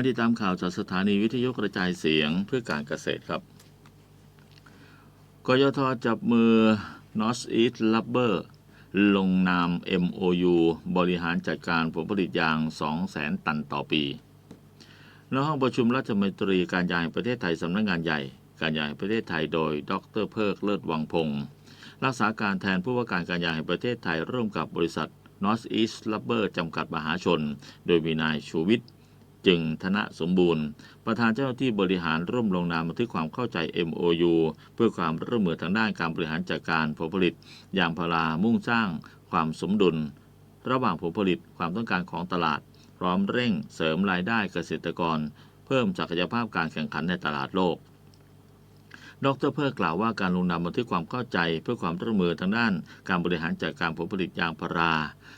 มาติดตามข่าวจากสถานีวิทยุกระจายเสียงเพื่อการเกษตรครับ กยทจับมือ North East Rubber ลงนาม MOU บริหารจัดการผลผลิตยาง 200,000 ตันต่อปี ณ ห้องประชุมรัฐมนตรีการยางแห่งประเทศไทยสำนักงานใหญ่ การยางแห่งประเทศไทยโดย ดรเพิกเลิศวังพงศ์รักษาการแทนผู้ว่าการการยางแห่งประเทศไทยร่วมกับบริษัท North East Rubber จำกัดมหาชน โดยมีนายชูวิทย์ จึงธนสมบูรณ์ ประธานเจ้าหน้าที่บริหารร่วมลงนามบันทึกความเข้าใจ MOU เพื่อความร่วมมือทางด้านการบริหารจัดการผลผลิตยางพารามุ่งสร้างความสมดุล ระหว่างผลผลิตความต้องการของตลาด พร้อมเร่งเสริมรายได้เกษตรกร เพิ่มศักยภาพการแข่งขันในตลาดโลก ดรเพิกกล่าวว่าการลงนามบันทึกความเข้าใจ เพื่อความร่วมมือทางด้าน การบริหารจัดการผลผลิตยางพารา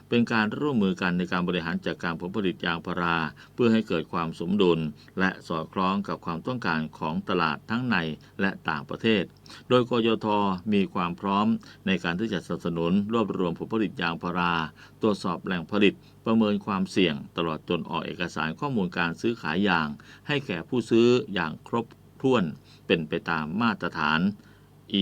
เป็นการร่วมมือกันในการบริหารจัดการผลผลิตยางพารา เพื่อให้เกิดความสมดุล และสอดคล้องกับความต้องการของตลาดทั้งในและต่างประเทศ โดยกยทมีความพร้อมในการที่จะสนับสนุนรวบรวมผลผลิตยางพารา ตรวจสอบแหล่งผลิตประเมินความเสี่ยงตลอดจนออกเอกสารข้อมูลการซื้อขายยาง ให้แก่ผู้ซื้ออย่างครบ ถ้วนเป็นไปตามมาตรฐาน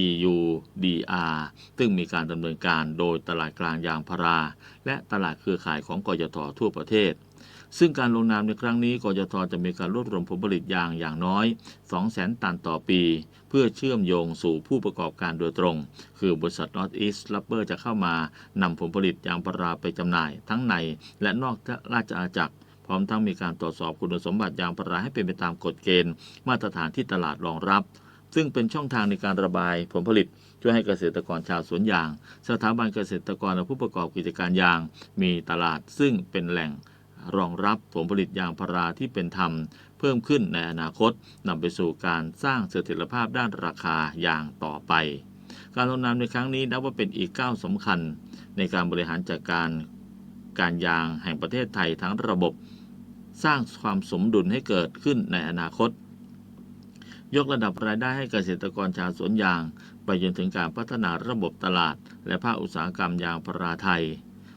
EUDR ซึ่งมีการดำเนินการโดยตลาดกลางยางพารา และตลาดเครือข่ายของกยททั่วประเทศ ซึ่งการลงนามในครั้งนี้กยทจะมีการรวบรวมผลผลิตยางอย่างน้อย 200,000 ตันต่อปี เพื่อเชื่อมโยงสู่ผู้ประกอบการโดยตรง คือบริษัท North East Rubber จะเข้ามานำผลผลิตยางพาราไปจำหน่ายทั้งในและนอกราชอาณาจักร พร้อมทั้งมีการตรวจสอบคุณสมบัติยางพาราให้เป็นไปตามกฎเกณฑ์ มาตรฐานที่ตลาดรองรับ ซึ่งเป็นช่องทางในการระบายผลผลิต ช่วยให้เกษตรกรชาวสวนยาง สถาบันเกษตรกรและผู้ประกอบกิจการยาง มีตลาดซึ่งเป็นแหล่งรองรับผลผลิตยางพาราที่เป็นธรรม เพิ่มขึ้นในอนาคตนำไปสู่การสร้างเสถียรภาพด้านราคายางต่อไป การลงนามในครั้งนี้นับว่าเป็นอีกก้าวสำคัญ ในการบริหารจัดการ การยางแห่งประเทศไทยทั้งระบบ สร้างความสมดุลให้เกิดขึ้นในอนาคต ยกระดับรายได้ให้เกษตรกรชาวสวนยาง ไปจนถึงการพัฒนาระบบตลาด และภาคอุตสาหกรรมยางพาราไทย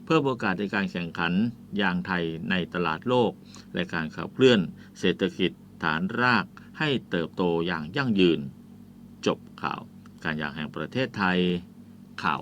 เพื่อโอกาสในการแข่งขันยางไทยในตลาดโลก และการขับเคลื่อน เศรษฐกิจฐานรากให้เติบโตอย่างยั่งยืน จบข่าว การยางแห่งประเทศไทย ข่าว